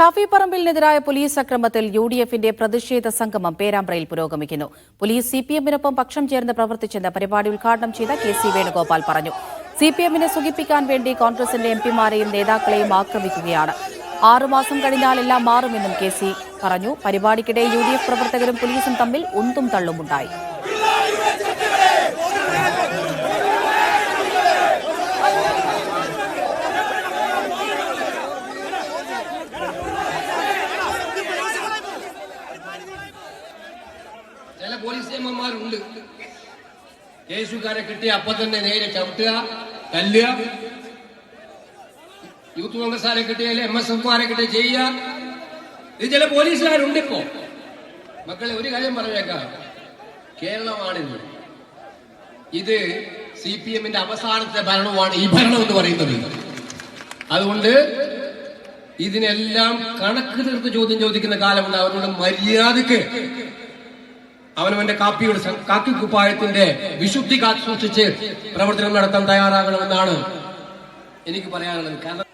ഷാഫി പറമ്പിലിനെതിരായ പോലീസ് അക്രമത്തിൽ U D എഫിന്റെ പ്രതിഷേധ സംഗമം പേരാമ്പ്രയിൽ പുരോഗമിക്കുന്നു. പോലീസ് സി പി എമ്മിനൊപ്പം പക്ഷം ചേർന്ന് പ്രവർത്തിച്ചെന്ന് പരിപാടി ഉദ്ഘാടനം ചെയ്ത കെ സി വേണുഗോപാൽ പറഞ്ഞു. സി പി എമ്മിനെ സുഖിപ്പിക്കാൻ വേണ്ടി കോൺഗ്രസിന്റെ എം പിമാരെയും നേതാക്കളെയും ആക്രമിക്കുകയാണ്. ആറുമാസം കഴിഞ്ഞാൽ എല്ലാം മാറുമെന്നും കെ സി പറഞ്ഞു. പരിപാടിക്കിടെ യു ഡി എഫ് പ്രവർത്തകരും പോലീസും തമ്മിൽ ഉന്തും തള്ളുമുണ്ടായി. ചില പോലീസ് നിയമന്മാരുണ്ട് കേസുകാരെ കിട്ടിയ അപ്പൊ തന്നെ നേരെ ചവിട്ടുക തല്ലുക. യൂത്ത് കോൺഗ്രസ്സുകാരെ കിട്ടിയാൽ എം എസ് എഫ്മാരെ കിട്ടിയ ചെയ്യുക. ഇത് ചില പോലീസുകാരുണ്ട് ഇപ്പോ. മക്കളെ ഒരു കാര്യം പറഞ്ഞേക്കാം. കേരളമാണിത്. ഇത് സി പി എമ്മിന്റെ അവസാനത്തെ ഭരണമാണ് ഈ ഭരണം എന്ന് പറയുന്നത്. അതുകൊണ്ട് ഇതിനെല്ലാം കണക്ക് തീർത്ത് ചോദ്യം ചോദിക്കുന്ന കാലമുണ്ട്. അവരുടെ മര്യാദയ്ക്ക് അവനവന്റെ കാപ്പിയുടെ കാക്കി കുപ്പായത്തിന്റെ വിശുദ്ധി കാത്തു സൂക്ഷിച്ച് പ്രവർത്തനം നടത്താൻ തയ്യാറാകണമെന്നാണ് എനിക്ക് പറയാനുള്ളത്. കാരണം